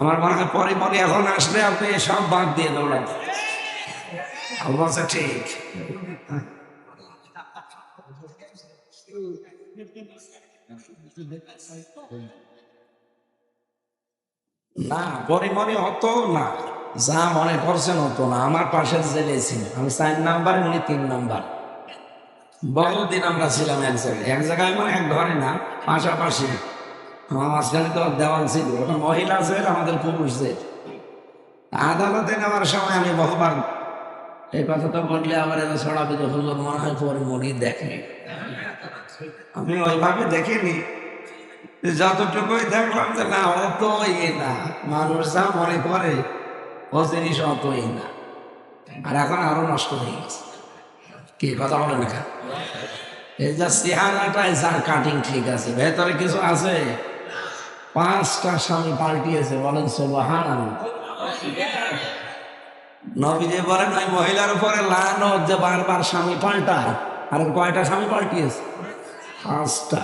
আমার মনে হয় পরে পরে এখন আসলে আপনি সব বাদ দিয়ে অবস্থা ঠিক। না, পরে মনে হতো না। যা মনে করছেন হতো না। আমার পাশে জেলে ছিল আমি চার নাম্বার, উনি তিন নাম্বার। বহুদিন আমরা ছিলাম এক জায়গায়। এক জায়গায় মানে এক ঘরে না, পাশাপাশি। আমার মাঝখানে তো দেওয়াল ছিল, ওটা মহিলা জেল আমাদের পুরুষ জেল আদালতে নেওয়ার সময় আমি বহুবার এই কথাটা বললে আবার এবার ছড়াবে যখন মনে হয় পরে মনি দেখে। আমি ওইভাবে দেখিনি। যতটুকুই দেখলাম যে না অত ইয়ে না, মানুষ যা মনে করে, ও জিনিস অত ইয়ে না। আর এখন আরও নষ্ট হয়ে গেছে। কি কথা বলে না এই যা চেহারাটাই যার কাটিং ঠিক আছে, ভেতরে কিছু আছে? পাঁচটা স্বামী পাল্টিয়েছে, বলেন সোবাহান নবীজি বলেন, ওই মহিলার উপরে লান যে বারবার স্বামী পাল্টায়, আর কয়টা স্বামী পাল্টিয়েছে? পাঁচটা।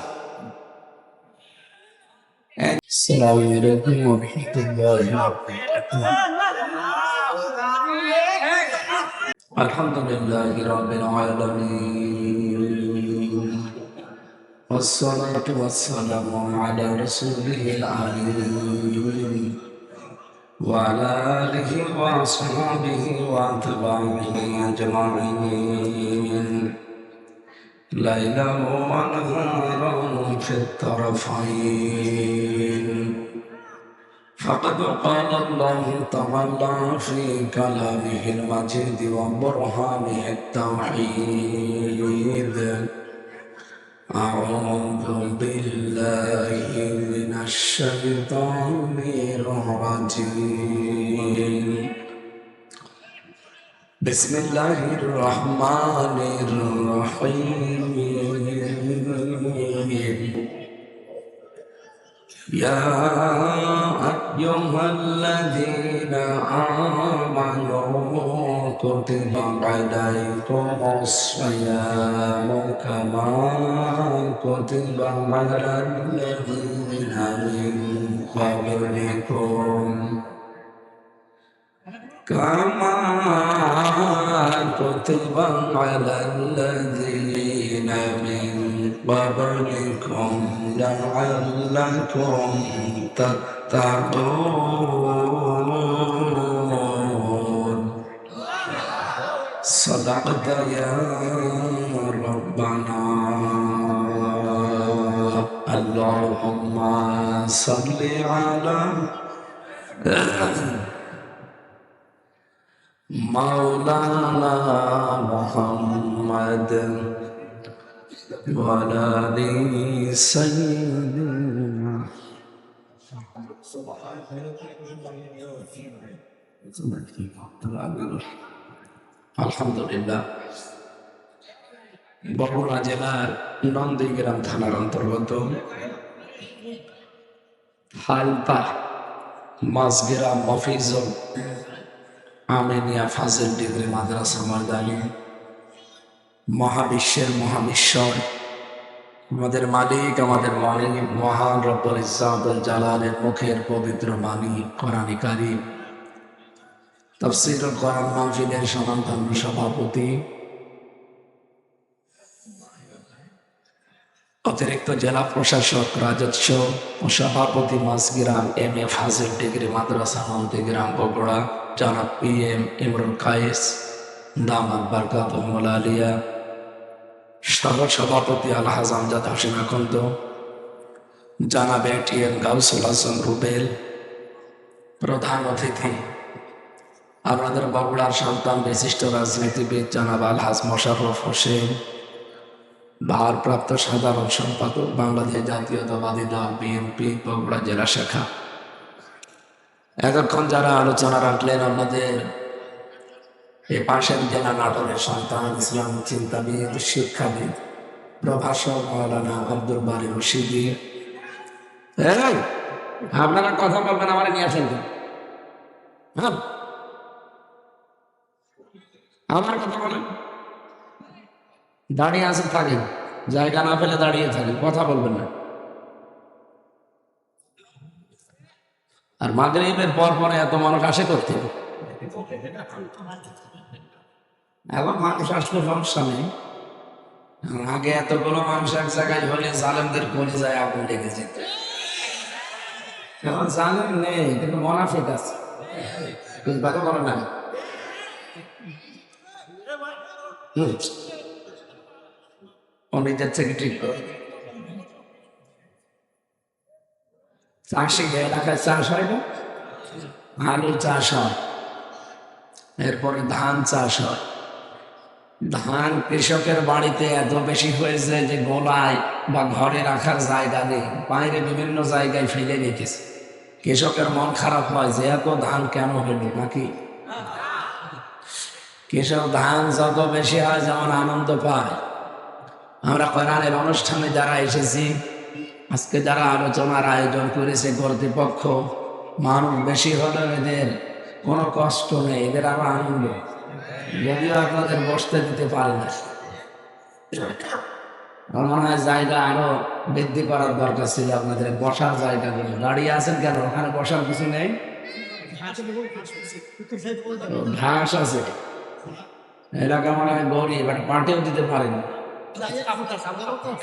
আলহামদুলিল্লাহ Robin والصلاة والسلام على رسوله العليم وعلى آله وأصحابه وأتباعه أجمعين. ليلا ونهارا في الطرفين. فقد قال الله تعالى في كلامه المجيد وبرهانه التوحيد. أعوذ بالله من الشيطان الرجيم. بسم الله الرحمن الرحيم. يا أيها الذين آمنوا tu ti bằng đại đại tu mong sanya mong kama tu ti bằng ma lan le vi min ha min ba vi ni kum kama tu ti bằng ma lan le vi na min ba vi ni kum la'allakum tattaqun صدقت يا ربنا. اللهم صل على مولانا محمد وعلى آل سيدنا. আলহামদুলিল্লাহ। বগুড়া জেলার নন্দীগ্রাম থানার অন্তর্গত হালতা মাসগিরা মফিজল Armenia ফাজিল degree Madrasa ময়দানি মহাবিশ্বের মহাবিশ্বর। আমাদের মালিক আমাদের মালিক মহান রব্বুল ইসাদুল জালালের মুখের পবিত্র কোরআনী কারিম। তফসিরুল কোরআন মাহফিলের সনাতন সভাপতি। অতিরিক্ত জেলা প্রশাসক রাজস্ব সভাপতি মাসগিরাম এম এ ফাজিল ডিগ্রি মাদ্রাসা নন্দীগ্রাম বগুড়া, জনাব পি এম ইমরুল কায়েস দামাদ বারকাত আলিয়া, সহ সভাপতি আলহাজ আমজাদ হোসেন আকন্দ জানাবে টি এম গাউসুল হাসান রুবেল, প্রধান অতিথি আপনাদের বগুড়ার সন্তান বিশিষ্ট রাজনীতিবিদ জানাব আলহাজ মোশাররফ হোসেন ভারপ্রাপ্ত সাধারণ সম্পাদক বাংলাদেশ জাতীয়তাবাদী দল বিএনপি বগুড়া জেলা শাখা। এতক্ষণ যারা আলোচনা রাখলেন আপনাদের এই পাশের জেলা নাটোরের সন্তান ইসলাম চিন্তাবিদ শিক্ষাবিদ প্রভাষক মৌলানা আব্দুল বারি রশিদি। এই, আপনারা কথা বলবেন আমার নিয়ে আসেন। হ্যাঁ। আমার কথা বলেন। দাঁড়িয়ে আছেন থাকেন। জায়গা না পেলে দাঁড়িয়ে থাকেন, কথা বলবেন না। আর মাগরিবের পর পরে এত মানুষ আসে করতে এখন মানুষ আসলে সমস্যা নেই। আগে এতগুলো মানুষ এক জায়গায় হলে জালেমদের করে যায় আগুন লেগে যেত। এখন জালেম নেই, কিন্তু মনাফিক আছে। তো বলে না। হয়। এরপরে ধান চাষ হয়। ধান কৃষকের বাড়িতে এত বেশি হয়েছে যে গোলায় বা ঘরে রাখার জায়গা নেই। বাইরে বিভিন্ন জায়গায় ফেলে রেখেছে। কৃষকের মন খারাপ হয় যে এত ধান কেন হলো নাকি? কৃষক ধান যত বেশি হয় যেমন আনন্দ পায়। আমরা কোরআনের অনুষ্ঠানে যারা এসেছি আজকে যারা আলোচনার আয়োজন করেছে কর্তৃপক্ষ মানুষ বেশি হলেও এদের কোনো কষ্ট নেই এদের আরও আনন্দ। যদিও আপনাদের বসতে দিতে পারে না। আমার মনে হয় জায়গা আরও বৃদ্ধি করার দরকার ছিল আপনাদের। বসার জায়গাগুলো। দাঁড়িয়ে আছেন কেন? ওখানে বসার কিছু নেই? ঘাস আছে। এলাকা মনে হয় গরিব একটা পার্টিও দিতে পারেন।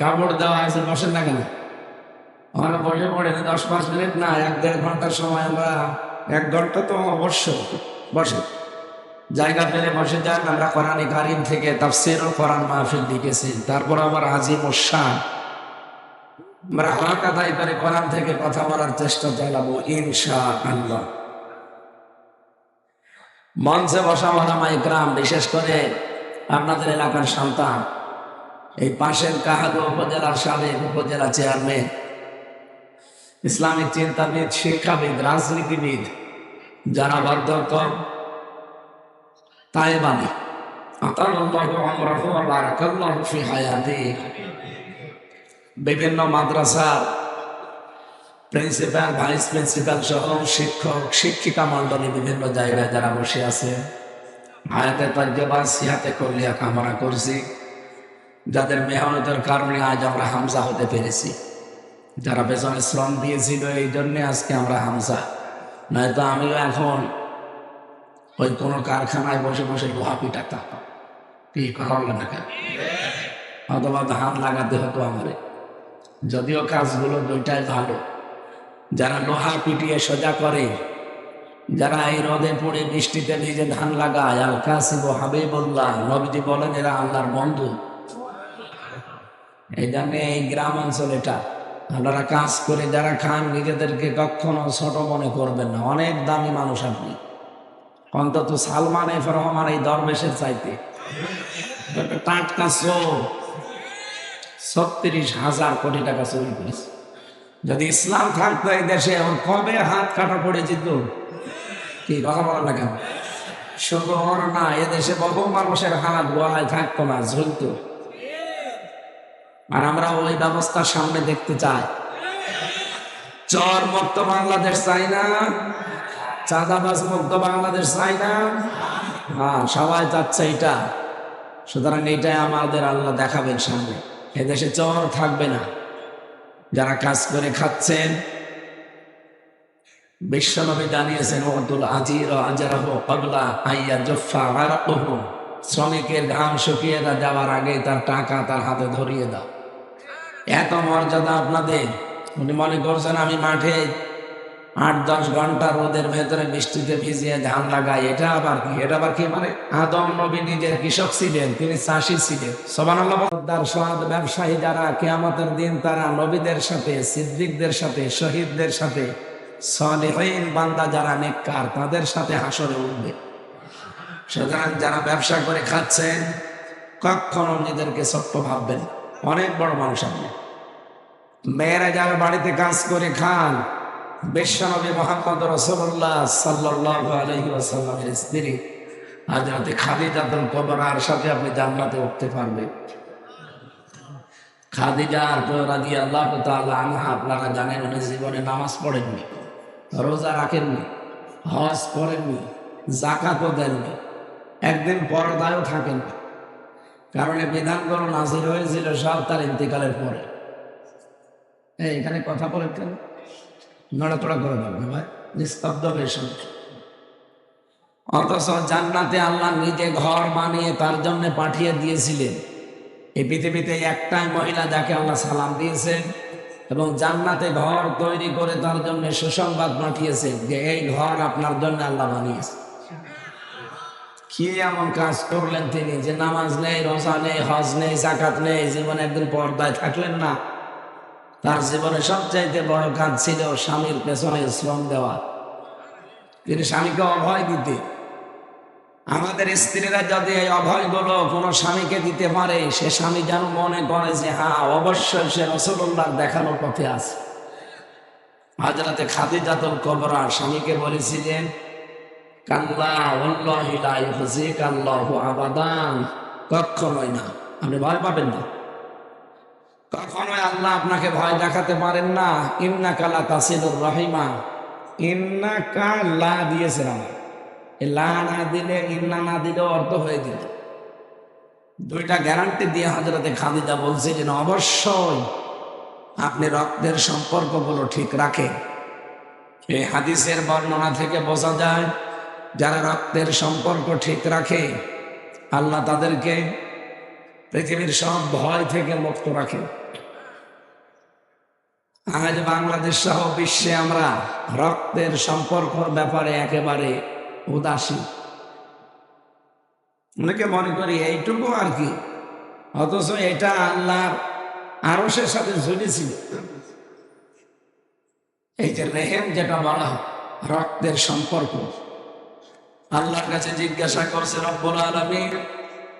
কাপড় দেওয়া আছে বসেন না কেন? আমরা বসে পড়ে, দশ পাঁচ মিনিট না, এক দেড় ঘণ্টার সময় আমরা, এক ঘণ্টা তো অবশ্য বসে। জায়গা পেলে বসে যান, আমরা কোরআন কারিম থেকে তাফসির ও কোরআন মাহফিল লিখেছি তারপর আবার আজিম ও শাহ আমরা হালকা দায় করে কোরআন থেকে কথা বলার চেষ্টা চালাবো ইনশা আল্লাহ মঞ্চে বসা মালামা ইকরাম, বিশেষ করে আপনাদের এলাকার সন্তান, এই পাশের কাহাদু উপজেলার সাবেক উপজেলা চেয়ারম্যান, ইসলামিক চিন্তাবিদ, শিক্ষাবিদ, রাজনীতিবিদ যারা তাইবানি বিভিন্ন মাদ্রাসার প্রিন্সিপাল, ভাইস প্রিন্সিপাল সহ শিক্ষক, শিক্ষিকা মন্ডলী বিভিন্ন জায়গায় যারা বসে আছে। হায়াতে তজ্জবা সিহাতে করলিয়া কামনা করছি। যাদের মেহনতের কারণে আজ আমরা হামজা হতে পেরেছি। যারা পেছনে শ্রম দিয়েছিল, এই জন্যে আজকে আমরা হামজা। নয়তো আমিও এখন ওই কোনো কারখানায় বসে বসে লোহা পিটাতাম। কি করা হলো না কেন? অথবা ধান লাগাতে হতো আমারে। যদিও কাজগুলো দুইটাই ভালো যারা লোহা পিটিয়ে সোজা করে, যারা এই রোদে পড়ে বৃষ্টিতে ভিজে ধান লাগায়, আল কাসিব হাবিবুল্লাহ, নবীজি বলেন এরা আল্লাহর বন্ধু। এই জন্য এই গ্রাম অঞ্চল এটা। আপনারা কাজ করে যারা খান, নিজেদেরকে কখনো ছোট মনে করবেন না। অনেক দামি মানুষ আপনি। অন্তত সালমান এফ রহমান এই দরবেশের চাইতে। টাটকা চোর। ছত্রিশ হাজার কোটি টাকা চুরি করেছে। যদি ইসলাম থাকতো এই দেশে ওর কবে হাত কাটা পড়ে যেত? কি কথা না কেন শুধু না এদেশে বহু মানুষের হাত গোয়ায় থাকতো না, ঝুলতো। আর আমরা ওই ব্যবস্থা সামনে দেখতে চাই। চর মুক্ত বাংলাদেশ চাই না, চাঁদাবাজ মুক্ত বাংলাদেশ চাই না। হ্যাঁ সবাই চাচ্ছে এটা সুতরাং এইটাই আমাদের আল্লাহ দেখাবেন সামনে। এদেশে চর থাকবে না। যারা কাজ করে খাচ্ছেন। বিশ্বনবী জানিয়েছেন ওদুল আজির আজারাহ পাগলা আইয়া জফা আরাহ শ্রমিকের ঘাম শুকিয়ে না যাওয়ার আগে তার টাকা তার হাতে ধরিয়ে দাও। এত মর্যাদা আপনাদের? উনি মনে করছেন, আমি মাঠে আট দশ ঘণ্টা রোদের ভেতরে বৃষ্টিতে ভিজিয়ে ধান লাগায়। এটা আবার কি? এটা আবার কি মানে? আদম নবী নিজের কৃষক ছিলেন, তিনি চাষি ছিলেন। সবান সৎ ব্যবসায়ী যারা কেয়ামতের দিন তারা নবীদের সাথে, সিদ্দিকদের সাথে, শহীদদের সাথে, সলিহীন বান্দা যারা নেককার, তাদের সাথে হাসরে উঠবে। সুতরাং যারা ব্যবসা করে খাচ্ছেন, কখনো নিজেদেরকে ছোট্ট ভাববেন অনেক বড় মানুষ আপনি মেয়েরা যারা বাড়িতে কাজ করে খান বিশ্বনবী মোহাম্মদ রসুল্লাহ সাল্লাহ আলহি আসাল্লামের স্ত্রী হাজরাতে খাদিজাতুল কবরার সাথে আপনি জান্নাতে উঠতে পারবেন রাজি আল্লাহ তাআলা আনহা, আপনারা জানেন উনি জীবনে নামাজ পড়েননি, রোজা রাখেননি দেননি, একদিন কারণ নাজির হয়েছিল সব তার ইন্তিকালের পরে। এই এখানে কথা বলে কেন? নড়াচড়া করে দেবেন ভাই, নিস্তব্ধ হয়ে অথচ জান্নাতে আল্লাহ নিজে ঘর বানিয়ে তার জন্য পাঠিয়ে দিয়েছিলেন। এই পৃথিবীতে একটাই মহিলা যাকে আল্লাহ সালাম দিয়েছেন এবং জান্নাতে ঘর তৈরি করে তার জন্য সুসংবাদ পাঠিয়েছেন যে এই ঘর আপনার জন্য আল্লাহ বানিয়েছে। কি এমন কাজ করলেন তিনি যে নামাজ নেই, রোজা নেই, হজ নেই জাকাত নেই, জীবনে একদিন পর্দায় থাকলেন না। তার জীবনে সবচাইতে বড় কাজ ছিল স্বামীর পেছনে শ্রম দেওয়া। তিনি স্বামীকে অভয় দিতে। আমাদের স্ত্রীরা যদি এই অভয়গুলো কোনো স্বামীকে দিতে পারে, সে স্বামী যেন মনে করে যে হ্যাঁ অবশ্যই সে রসগোল্লার দেখানোর পথে আছে। হাজরাতে খাদিজাতুল কবরা স্বামীকে বলেছিলেন কাল্লা ওল্লাহি লা ইউহজিকাল্লাহু আবাদান। কখনোই না। আপনি ভয় পাবেন না। কখনোই আল্লাহ আপনাকে ভয় দেখাতে পারেন না। ইন্না কালা তাসিদুর রহিমা। ইন্না আমার এই লা না দিলে, ইন্না না দিলে অর্থ হয়ে দিত দুইটা গ্যারান্টি দিয়ে হাজরাতে খাদিজা বলছিলেন অবশ্যই আপনি রক্তের সম্পর্কগুলো ঠিক রাখেন। এই হাদিসের বর্ণনা থেকে বোঝা যায়, যারা রক্তের সম্পর্ক ঠিক রাখে, আল্লাহ তাদেরকে পৃথিবীর সব ভয় থেকে মুক্ত রাখে। আজ বাংলাদেশ সহ বিশ্বে আমরা রক্তের সম্পর্কর ব্যাপারে একেবারে উদাসীন অনেকে মনে করি এইটুকু আর কি? অথচ এটা আল্লাহর আরসের সাথে ঝুলেছিল এই যে রেহেম যেটা বলা রক্তের সম্পর্ক। আল্লাহর কাছে জিজ্ঞাসা করছে, রব্বুল আলমীর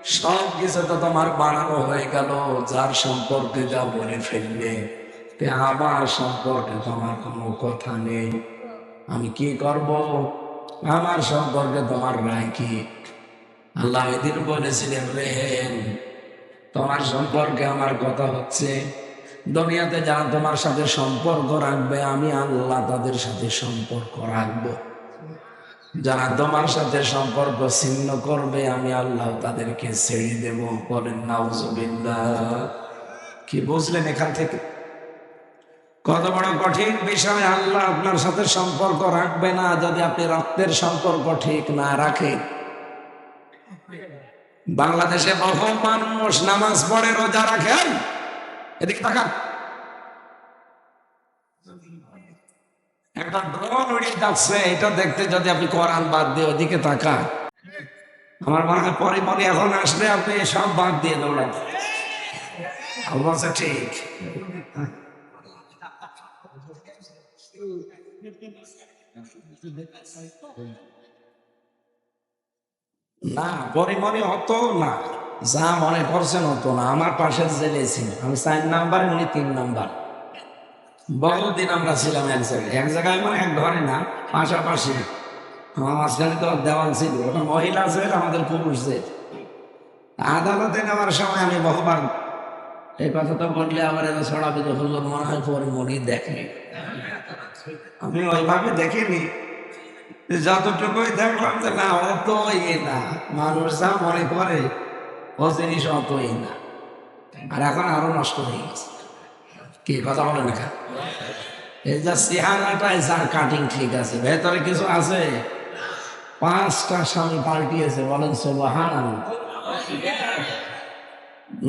সব কিছু তো তোমার বানানো হয়ে গেল, যার সম্পর্কে যা বলে ফেললে। আমার সম্পর্কে তোমার কোনো কথা নেই। আমি কি করব? আমার সম্পর্কে তোমার রায় কি? আল্লাহ এদিন বলেছিলেন রেহেন তোমার সম্পর্কে আমার কথা হচ্ছে। দুনিয়াতে যারা তোমার সাথে সম্পর্ক রাখবে, আমি আল্লাহ তাদের সাথে সম্পর্ক রাখব। যারা তোমার সাথে সম্পর্ক ছিন্ন করবে, আমি আল্লাহ তাদেরকে ছেড়ে দেব। বলেন, নাউজুবিল্লাহ। কি বুঝলেন এখান থেকে? কত বড় কঠিন বিষয়, আল্লাহ আপনার সাথে সম্পর্ক রাখবে না যদি আপনি রক্তের সম্পর্ক ঠিক না রাখে বাংলাদেশে বহু মানুষ নামাজ পড়ে, রোজা রাখেন। এদিকে তাকান। একটা ড্রোন উড়ে যাচ্ছে, এটা দেখতে যদি আপনি কোরআন বাদ দিয়ে ওদিকে তাকান। আমার মনে পরে মনে এখন আসলে আপনি সব বাদ দিয়ে দৌড়ান। ঠিক। না, পরে মনে হতো না, যা মনে করছেন হতো না। আমার পাশে জেলে ছিল আমি চার নাম্বার, উনি তিন নাম্বার। বহুদিন আমরা ছিলাম এক জায়গায়। এক জায়গায় মানে এক ঘরে না, পাশাপাশি। আমার মাঝখানে তো দেওয়াল ছিল, ওটা মহিলা জেল আমাদের পুরুষ জেল আদালতে নেওয়ার সময় আমি বহুবার এই কথা তো বললে আমার এত ছড়াবে যে হুজুর মনে হয় পরে মনি দেখে। আমি ওইভাবে দেখিনি। যতটুকুই দেখলাম যে না অত ইয়ে না, মানুষ যা মনে করে, ও জিনিস অত ইয়ে না। আর এখন আরও নষ্ট হয়ে গেছে। কি, কথা বলে না এই যে সিহানাটাই যার কাটিং ঠিক আছে, ভেতরে কিছু আছে? পাঁচটা স্বামী পাল্টিয়েছে বলেন সোবাহান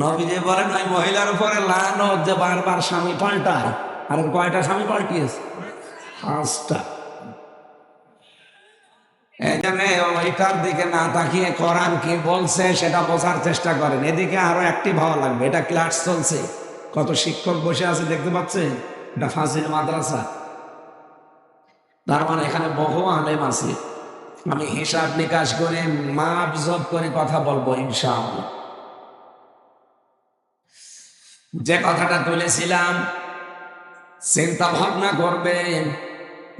নবীজি বলেন, ওই মহিলার উপরে লান যে বারবার স্বামী পাল্টায়, আর কয়টা স্বামী পাল্টিয়েছে পাঁচটা। জন্য ওইটার দিকে না তাকিয়ে কোরআন কি বলছে সেটা বোঝার চেষ্টা করেন। এদিকে আরও একটি ভালো লাগবে, এটা ক্লাস চলছে। কত শিক্ষক বসে আছে দেখতে পাচ্ছেন এটা ফাঁসির মাদ্রাসা। তার মানে এখানে বহু আলেম আছে। আমি হিসাব নিকাশ করে, মাপ জব করে কথা বলব ইনশাআল্লাহ। যে কথাটা তুলেছিলাম, চিন্তা ভাবনা করবেন,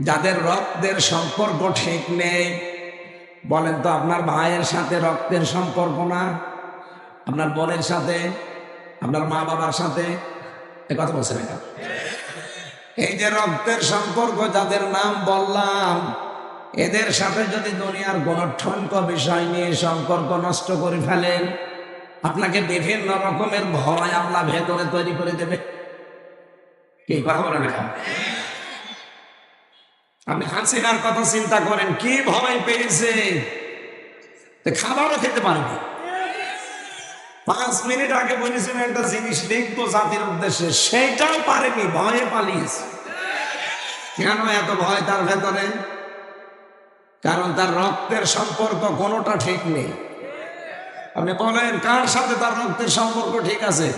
যাদের রক্তের সম্পর্ক ঠিক নেই, বলেন তো আপনার ভাইয়ের সাথে রক্তের সম্পর্ক না? আপনার বোনের সাথে? আপনার মা বাবার সাথে কথা বলছেন এটা? এই যে রক্তের সম্পর্ক যাদের নাম বললাম, এদের সাথে যদি দুনিয়ার গণঠনক বিষয় নিয়ে সম্পর্ক নষ্ট করে ফেলেন, আপনাকে বিভিন্ন রকমের ভয় আল্লাহ ভেতরে তৈরি করে দেবে। কি কথা বলেন আপনি হাসিনার কথা চিন্তা করেন, কি ভয় পেয়েছে? খাবারও খেতে পারবে পাঁচ মিনিট আগে বলেছিলেন একটা জিনিস লিখব জাতির উদ্দেশ্যে, সেটাও পারেনি, ভয়ে পালিয়েছে। কেন এত ভয় তার ভেতরে? কারণ তার রক্তের সম্পর্ক কোনোটা ঠিক নেই। আপনি বলেন, কার সাথে তার রক্তের সম্পর্ক ঠিক আছে?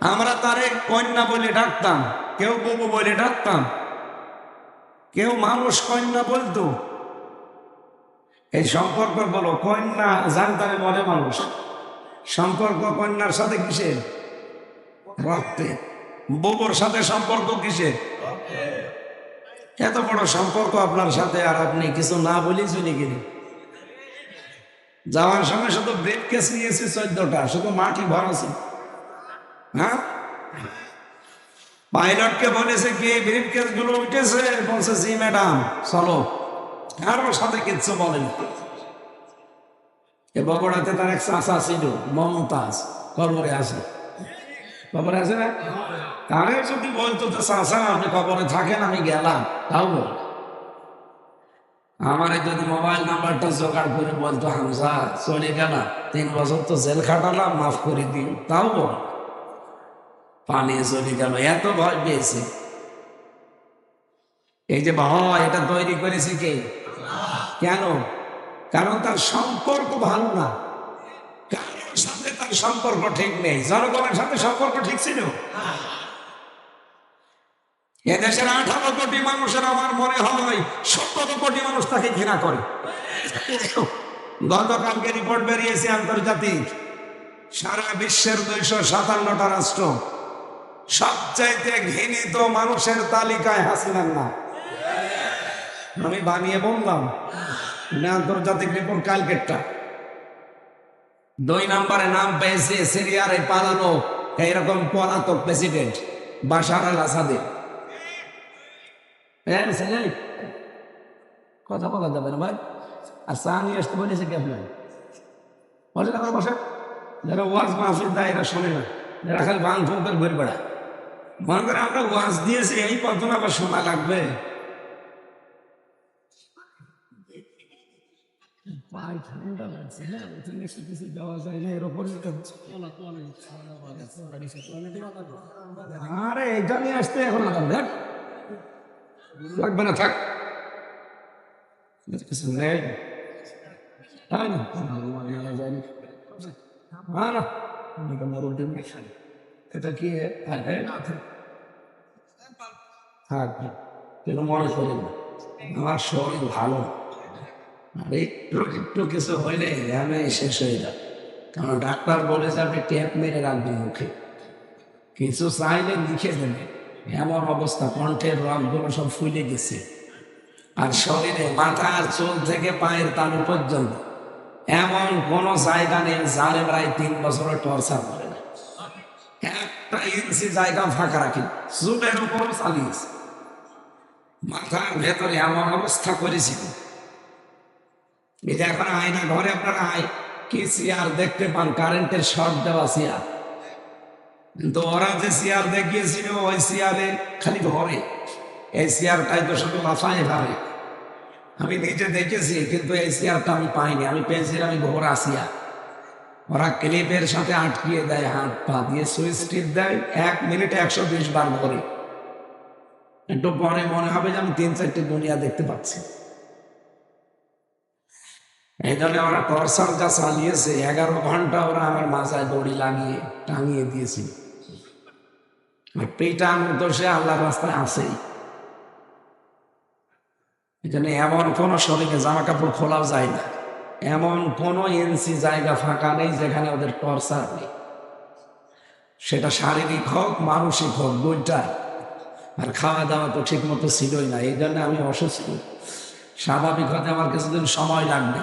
আমরা তারে কন্যা বলে ডাকতাম, কেউ ববু বলে ডাকতাম, কেউ মানুষ কন্যা বলতো। এই সম্পর্ক বলো, কন্যা জানতারে মনে মানুষ। সম্পর্ক কন্যার সাথে কিসের রক্তে ববুর সাথে সম্পর্ক কিসের এত বড় সম্পর্ক আপনার সাথে আর আপনি কিছু না বলেই চলে গেলেন। যাওয়ার সময় শুধু ব্রেড কেস নিয়েছি চোদ্দটা, শুধু মাটি ভরাছে। হ্যাঁ? পাইলটকে বলেছে কি ব্রিফ কেসগুলো উঠেছে, বলছে, জি, ম্যাডাম, চলো। কারোর সাথে কিচ্ছু বলেন। এ বগুড়াতে তার এক চাষা ছিল, মমতাজ। কবরে আছে? কবরে আছে না? তারে যদি বলতো তো চাষা আপনি কবরে থাকেন, আমি গেলাম। তাও বল। আমার যদি মোবাইল নাম্বারটা জোগাড় করে বলতো, হামজা, চলে গেল। তিন বছর তো জেল খাটালাম, মাফ করে দিন। তাও বল। পানি চলে গেল। এত ভয় পেয়েছে। এই যে ভয় এটা তৈরি করেছে কে? কেন? কারণ তার সম্পর্ক ভালো না। কারোর সাথে তার সম্পর্ক ঠিক নেই। জনগণের সাথে সম্পর্ক ঠিক ছিল? এদেশের আঠারো কোটি মানুষের আমার মনে হয় সতেরো কোটি মানুষ তাকে ঘৃণা করে। গতকালকে রিপোর্ট বেরিয়েছে আন্তর্জাতিক। সারা বিশ্বের দুইশো সাতান্নটা রাষ্ট্র সবচাইতে ঘৃণিত মানুষের তালিকায় হাসিনার না আমি বানিয়ে বললাম না, আন্তর্জাতিক রিপোর্ট কালকেরটা। দুই নম্বরে নাম পেয়েছে সিরিয়ার পালানো এইরকম পলাতক প্রেসিডেন্ট বাশার আল আসাদের হ্যাঁ কথা বলা যাবে না ভাই। আর চা আসতে বলেছে কি আপনার বসে না বসে? যারা ওয়াজ মাহফিল দেয় এরা শোনে না। যারা খালি বাং ফোন করে ঘুরে বেড়ায় মনে করে আমরা ওয়াজ দিয়েছি, এই না আবার শোনা লাগবে। পায়ে ঠান্ডা লাগছে হ্যাঁ ওখানে একটু কিছু দেওয়া যায় না এর ওপরে এটা আরে এটা নিয়ে আসতে এখন দেখ লাগবে না, থাক। কিছু নেই। তাই না? হ্যাঁ না। মরুল টিম এটা কি হ্যাঁ থাক। কেন মনে না। আমার শরীর ভালো আর, একটু একটু কিছু হইলে আমি শেষ হয়ে যায়। কারণ ডাক্তার বলেছে আপনি ট্যাপ মেরে রাখবেন মুখে কিছু চাইলে লিখে দেবে। এমন অবস্থা, কণ্ঠের রঙগুলো সব ফুলে গেছে। আর শরীরে মাথার চুল থেকে পায়ের তালু পর্যন্ত। এমন কোন জায়গা নেই জালে প্রায় তিন বছরের টর্চার করে না। একটা ইঞ্চি জায়গা ফাঁকা রাখি, চুলের উপর চালিয়েছে মাথার ভেতরে এমন অবস্থা করেছিল যে এখন আয়না ঘরে আপনারা আয়, কি চেয়ার দেখতে পান? কারেন্টের শর্ট দেওয়া চেয়ার কিন্তু ওরা যে চেয়ার দেখিয়েছিল, ওই চেয়ারে খালি ঘরে এই চেয়ারটাই তো শুধু লাফায় ভাবে আমি নিজে দেখেছি, কিন্তু এই চেয়ারটা আমি পাইনি। আমি পেয়েছিলাম আমি ঘোর আসিয়া ওরা ক্লিপের সাথে আটকিয়ে দেয়, হাত পা দিয়ে সুইচ টিপ দেয়, এক মিনিটে একশো বিশ বার ঘরে একটু পরে মনে হবে যে আমি তিন চারটে দুনিয়া দেখতে পাচ্ছি। এই জন্য ওরা টর্চার যা চালিয়েছে, এগারো ঘণ্টা ওরা আমার মাথায় দড়ি লাগিয়ে টাঙিয়ে দিয়েছিল আর পেটানো তো সে আল্লাহর রাস্তায় আসেই এই জন্য এমন কোনো শরীরে জামা কাপড় খোলাও যায় না। এমন কোনো ইঞ্চি জায়গা ফাঁকা নেই যেখানে ওদের টর্চার নেই। সেটা শারীরিক হোক, মানসিক হোক, দুইটা। আর খাওয়া দাওয়া তো ঠিক মতো ছিলই না, এই জন্য আমি অসুস্থ। স্বাভাবিক হতে আমার কিছুদিন সময় লাগবে।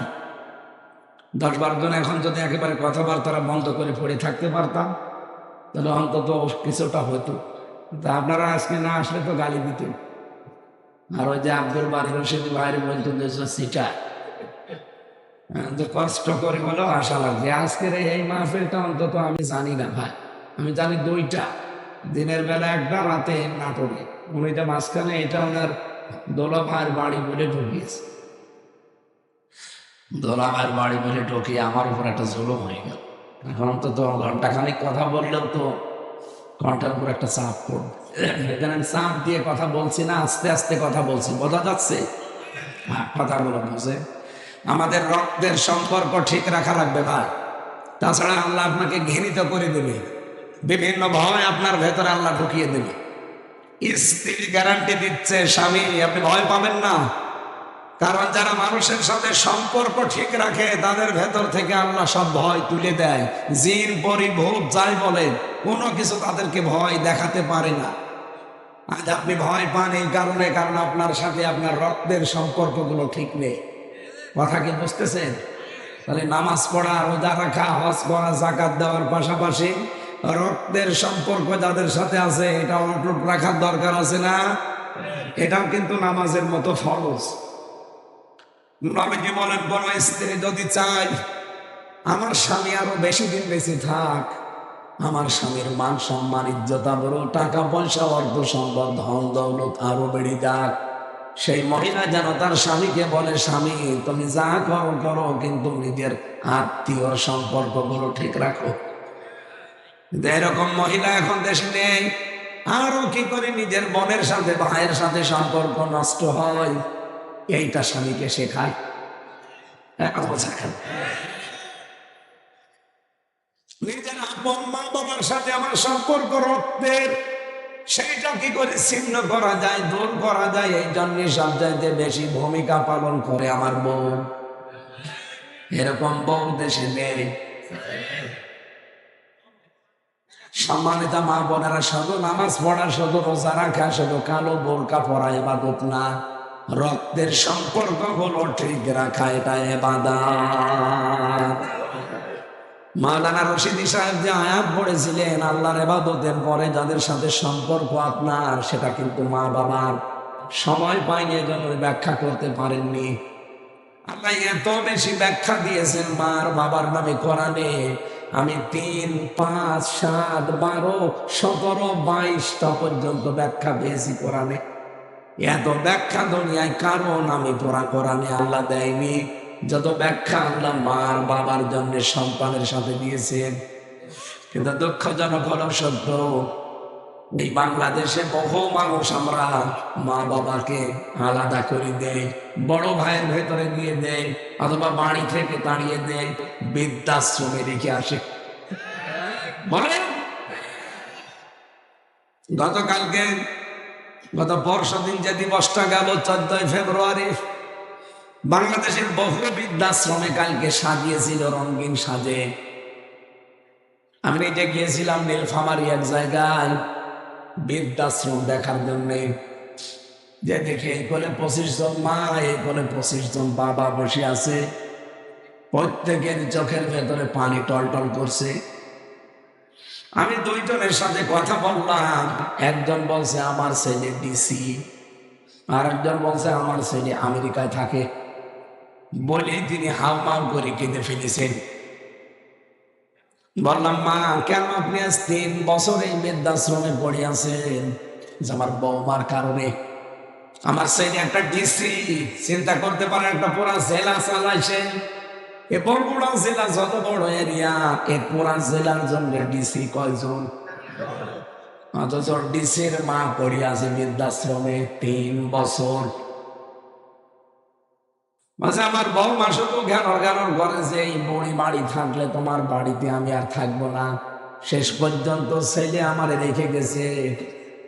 দশ বারো জন এখন যদি একেবারে কথাবার্তা বন্ধ করে পড়ে থাকতে পারতাম, তাহলে অন্তত কিছুটা হতো। তা আপনারা আজকে না আসলে তো গালি দিতেন। আর ওই যে আব্দুল বাড়ির রশিদ বাইরে বলতেন যে সিটা যে কষ্ট করে বলেও আশা লাগছে। আজকের এই- মাহফিলটা অন্তত আমি জানি না ভাই। আমি জানি দুইটা। দিনের বেলা একটা, রাতে নাটকে। উনিটা মাঝখানে এটা ওনার দোলা ভাইয়ের বাড়ি বলে ঢুকিয়েছে। দোলা ভাইয়ের বাড়ি বলে ঢুকিয়ে আমার উপর একটা জুলুম হয়ে গেল। এখন তো তো ঘন্টাখানিক কথা বললেও তো ঘণ্টার উপর একটা চাপ পড়বে। এখানে আমি চাপ দিয়ে কথা বলছি না আস্তে আস্তে কথা বলছি। বোঝা যাচ্ছে? হ্যাঁ, কথাগুলো বুঝে। আমাদের রক্তের সম্পর্ক ঠিক রাখা লাগবে ভাই। তাছাড়া আল্লাহ আপনাকে ঘৃণিত করে দেবে। বিভিন্ন ভয় আপনার ভেতরে আল্লাহ ঢুকিয়ে দেবে। স্ত্রী গ্যারান্টি দিচ্ছে স্বামী আপনি ভয় পাবেন না। কারণ যারা মানুষের সাথে সম্পর্ক ঠিক রাখে, তাদের ভেতর থেকে আল্লাহ সব ভয় তুলে দেয়। জিন, পরি, ভূত, যাই বলে কোনো কিছু তাদেরকে ভয় দেখাতে পারে না। আজ আপনি ভয় পান এই কারণে, কারণ আপনার সাথে আপনার রক্তের সম্পর্কগুলো ঠিক নেই। কথা কি বুঝতেছেন? তাহলে নামাজ পড়া, রোজা রাখা, হজ করা জাকাত দেওয়ার পাশাপাশি রক্তের সম্পর্ক যাদের সাথে আছে এটা অটুট রাখার দরকার আছে না? এটাও কিন্তু নামাজের মতো ফরজ। নবীজি বলেন, বড় স্ত্রী যদি চাই আমার স্বামী আরও বেশি দিন বেঁচে থাক। আমার স্বামীর মান সম্মান টাকা পয়সা, অর্থ সম্পদ, ধন দৌলত আরও বেড়ে যাক। সেই মহিলা যেন তার স্বামীকে বলে, স্বামী, তুমি যা করো করো, কিন্তু নিজের আত্মীয় সম্পর্কগুলো ঠিক রাখো। এরকম মহিলা এখন দেশে নেই। আরও কি করে নিজের বোনের সাথে, ভাইয়ের সাথে সম্পর্ক নষ্ট হয়? এইটা স্বামীকে শেখায়। নিজের আপন মা বাবার সাথে আমার সম্পর্ক রক্তের, সেইটা কি করে ছিন্ন করা যায়, দূর করা যায়? এই জন্য বেশি ভূমিকা পালন করে আমার বউ। এরকম বউ দেশে নেই। সম্মানিত মা বোনেরা শুধু নামাজ পড়া, শুধু রোজা রাখা, শুধু কালো বোরকা পরা এবাদত না। রক্তের সম্পর্ক হলো ঠিক রাখা, এটা এবাদাত। মাওলানা রশিদি সাহেব যে আয়াত পড়েছিলেন, আল্লাহর এবাদতের পরে যাদের সাথে সম্পর্ক আপনার, সেটা কিন্তু মা বাবার। সময় পায়নি এজন্য ব্যাখ্যা করতে পারেননি। আল্লাহ এত বেশি ব্যাখ্যা দিয়েছেন মার বাবার নামে কোরআনে। আমি তিন, পাঁচ, সাত, বারো, সতেরো বাইশটা পর্যন্ত ব্যাখ্যা পেয়েছি কোরআনে। এত ব্যাখ্যা দুনিয়ায় কারণ আমি পড়া কোরআনে আল্লাহ দেয়নি। যত ব্যাখ্যা আল্লাহ মার বাবার জন্য সন্তানের সাথে দিয়েছেন। কিন্তু দুঃখজনক হলো সত্য, এই বাংলাদেশে বহু মানুষ আমরা মা বাবাকে আলাদা করে দেয় বড় ভাইয়ের ভেতরে দিয়ে দেয় অথবা বাড়ি থেকে তাড়িয়ে দেয় বৃদ্ধাশ্রমে রেখে আসে। বলেন? গতকালকে গত পরশু দিন যে দিবসটা গেল চোদ্দই ফেব্রুয়ারি, বাংলাদেশের বহু বৃদ্ধাশ্রমে কালকে সাজিয়েছিল রঙিন সাজে। আমি নিজে গিয়েছিলাম নীলফামারি এক জায়গায় বৃদ্ধাশ্রম দেখার জন্যে। যে দেখে এই কোলে পঁচিশ জন মা, এই কোলে পঁচিশ জন বাবা বসে আছে। প্রত্যেকের চোখের ভেতরে পানি টলটল করছে। আমি দুইজনের সাথে কথা বললাম। একজন বলছে, আমার ছেলে ডিসি আর একজন বলছে, আমার ছেলে আমেরিকায় থাকে। বলে তিনি হাউমাউ করে কেঁদে ফেলেছেন। বললাম, মা, কেন আপনি আজ তিন বছর এই বৃদ্ধাশ্রমে পড়ে আছেন? আমার বৌমার কারণে। আমার ছেলে একটা ডিসি চিন্তা করতে পারে, একটা পুরা জেলা চালাইছেন। বরগুড়া জেলা যত বড় এরিয়া এ পুরা জেলার জন্য ডিসি কয়জন? অথচ ডিসির মা বৃদ্ধাশ্রমে তিন বছর। মাঝে আমার বৌমা শুধু ঘেরর ঘেরর করে যে, এই বড়ি বাড়ি থাকলে তোমার বাড়িতে আমি আর থাকব না। শেষ পর্যন্ত ছেলে আমার রেখে গেছে,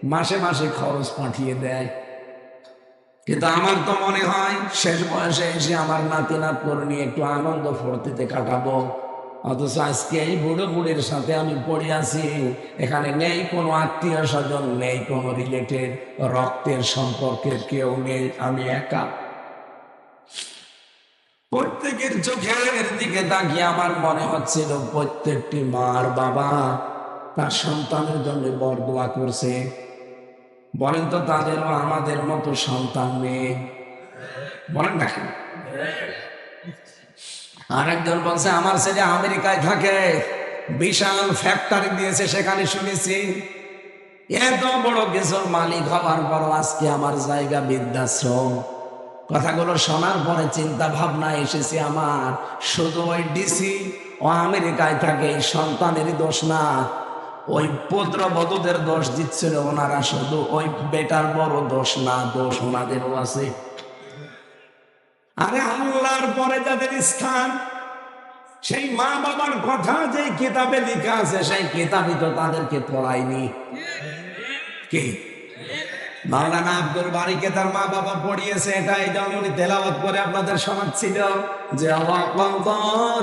মাসে মাসে খরচ পাঠিয়ে দেয়। কিন্তু আমার তো মনে হয় শেষ বয়সে এসে আমার নাতি নাত নিয়ে একটু আনন্দ ফুর্তিতে কাটাবো। অথচ আজকে এই বুড়ো বুড়ির সাথে আমি পড়ে আছি। এখানে নেই কোনো আত্মীয় স্বজন, নেই কোনো রিলেটেড রক্তের সম্পর্কের কেউ নেই, আমি একা। প্রত্যেকের চোখের দিকে তাকিয়ে আমার মনে হচ্ছিল প্রত্যেকটি মার বাবা তার সন্তানের জন্য বরদোয়া করছে। বলেন তো তাদেরও আমাদের মতো সন্তান নেই বলেন না কেন? আরেকজন বলছে, আমার ছেলে আমেরিকায় থাকে, বিশাল ফ্যাক্টরি দিয়েছে, সেখানে শুনেছি। এত বড় কিছুর মালিক হওয়ার পর আজকে আমার জায়গা বৃদ্ধাশ্রম। কথাগুলো শোনার পরে চিন্তা ভাবনা এসেছে আমার। শুধু ওই ডিসি ও আমেরিকায় থাকে সন্তানেরই দোষ না। ওই পুত্র বধূদের দোষ দিচ্ছিল ওনারা শুধু, ওই বেটার বড় দোষ না, দোষ ওনাদেরও আছে। আরে আল্লাহর পরে যাদের স্থান, সেই মা বাবার কথা যে কিতাবে লেখা আছে, সেই কিতাবই তো তাদেরকে পড়ায়নি। কি? মাওলানা আব্দুল বারিকে তার মা বাবা পড়িয়েছে, এটা জন্য উনি তেলাওয়াত করে আপনাদের শোনাচ্ছিল যে ওয়াকাদা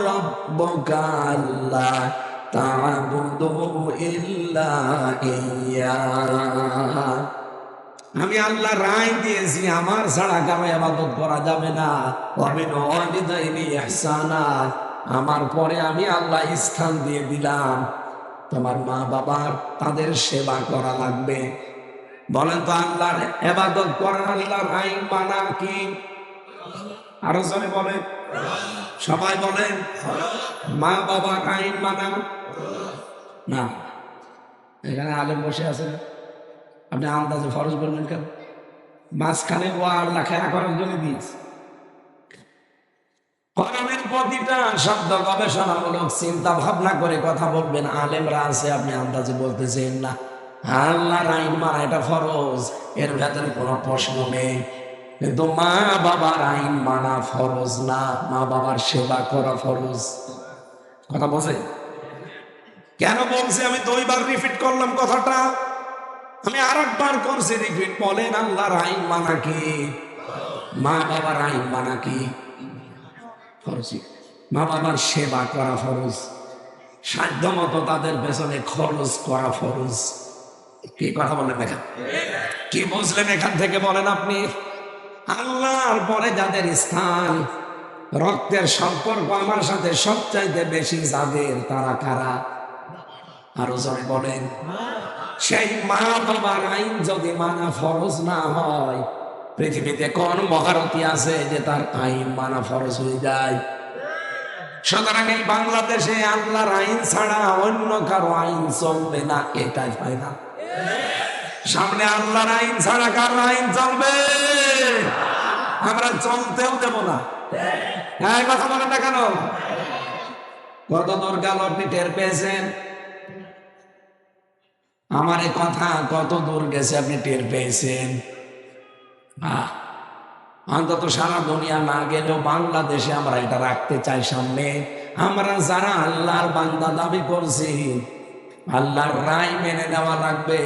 রাব্বুকা আমি আল্লাহ রায় দিয়েছি, আমার ছাড়া কারও আবাদত করা যাবে না। আমার পরে আমি আল্লাহ স্থান দিয়ে দিলাম। তোমার মা বাবার তাদের সেবা করা লাগবে। বলেন তো আল্লাহর এবাদত করার আল্লাহর আইন মানা কি? আরও জনে বলেন। সবাই বলেন, মা বাবার আইন মানা না। এখানে আলেম বসে আছেন আপনি আন্দাজে ফরজ বলবেন কেন? মাঝখানে ও আল্লাহ খেলা করার জন্য দিয়েছে প্রতিটা শব্দ গবেষণামূলক চিন্তা ভাবনা করে কথা বলবেন। আলেমরা আছে, আপনি আন্দাজে বলতেছেন না। আল্লাহর আইন এটা ফরজ, এর ভেতরে কোনো প্রশ্ন নেই। কিন্তু মা বাবার আইন মানা ফরজ না। মা বাবার সেবা করা ফরজ। কথা বলছে? কেন বলছে, আমি দুইবার রিপিট করলাম কথাটা? আমি আর একবার করছি রিপিট বলেন, আল্লাহর আইন মানা কি? মা বাবার আইন মানা কি? মা বাবার সেবা করা ফরজ। সাধ্য মতো তাদের পেছনে খরচ করা ফরজ। কি কথা বলেন এখান? কি বুঝলেন এখান থেকে বলেন আপনি? আল্লাহর পরে যাদের স্থান, রক্তের সম্পর্ক আমার সাথে সবচাইতে বেশি যাদের, তারা কারা? আরও জনে বলেন, সেই মা বাবার আইন যদি মানা ফরজ না হয়, পৃথিবীতে কোন মহারতী আছে যে তার আইন মানা ফরজ হয়ে যায়? সুতরাং এই বাংলাদেশে আল্লাহর আইন ছাড়া অন্য কারও আইন চলবে না, এটাই ফায়দা। সামনে আল্লাহর আইন ছাড়া কারও আইন চলবে। আমরা চলতেও দেব না। হ্যাঁ কথা বলেন না কেন? কত দূর গেল আপনি টের পেয়েছেন? আমার কথা কত দূর গেছে আপনি টের পেয়েছেন? অন্তত সারা দুনিয়া না গেলেও বাংলাদেশে আমরা এটা রাখতে চাই সামনে। আমরা যারা আল্লাহর বান্দা দাবি করছি, আল্লাহর রায় মেনে নেওয়া লাগবে।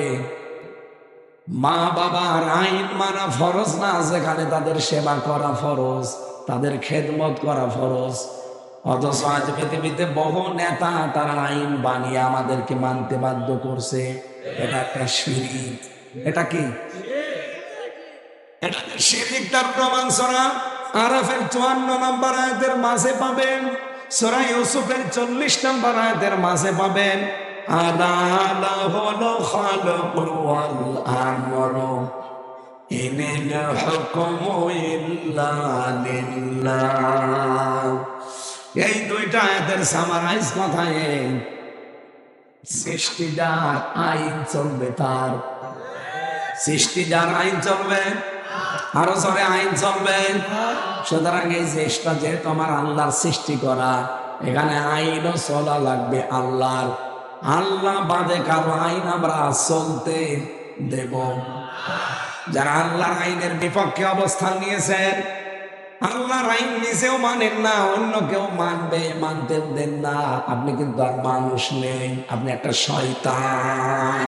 মা বাবার আইন মানা ফরজ না, যেখানে তাদের সেবা করা ফরজ, তাদের খেদমত করা ফরজ। অথচ আজ পৃথিবীতে বহু নেতা তারা আইন বানিয়ে আমাদেরকে মানতে বাধ্য করছে। এটা একটা এটা কি? এটা প্রমাণ সরা আরাফের চুয়ান্ন নম্বর আয়াতের মাঝে পাবেন। সরা ইউসুফের চল্লিশ নম্বর আয়াতের মাঝে পাবেন। এই দুইটা আয়াতের সামারাইজ কথায় সৃষ্টি আইন চলবে তার। সৃষ্টি আইন চলবে, আরও জোরে আইন চলবে। সুতরাং এই চেষ্টা যেহেতু আমার আল্লাহর সৃষ্টি করা, এখানে আইনও চলা লাগবে আল্লাহর। আল্লাহ বাদে কারও আইন আমরা চলতে দেব। যারা আল্লাহর আইনের বিপক্ষে অবস্থান নিয়েছেন আল্লাহর আইন নিজেও মানেন না, অন্য কেউ মানবে মানতে দেন না। আপনি কিন্তু আর মানুষ নেই, আপনি একটা শয়তান।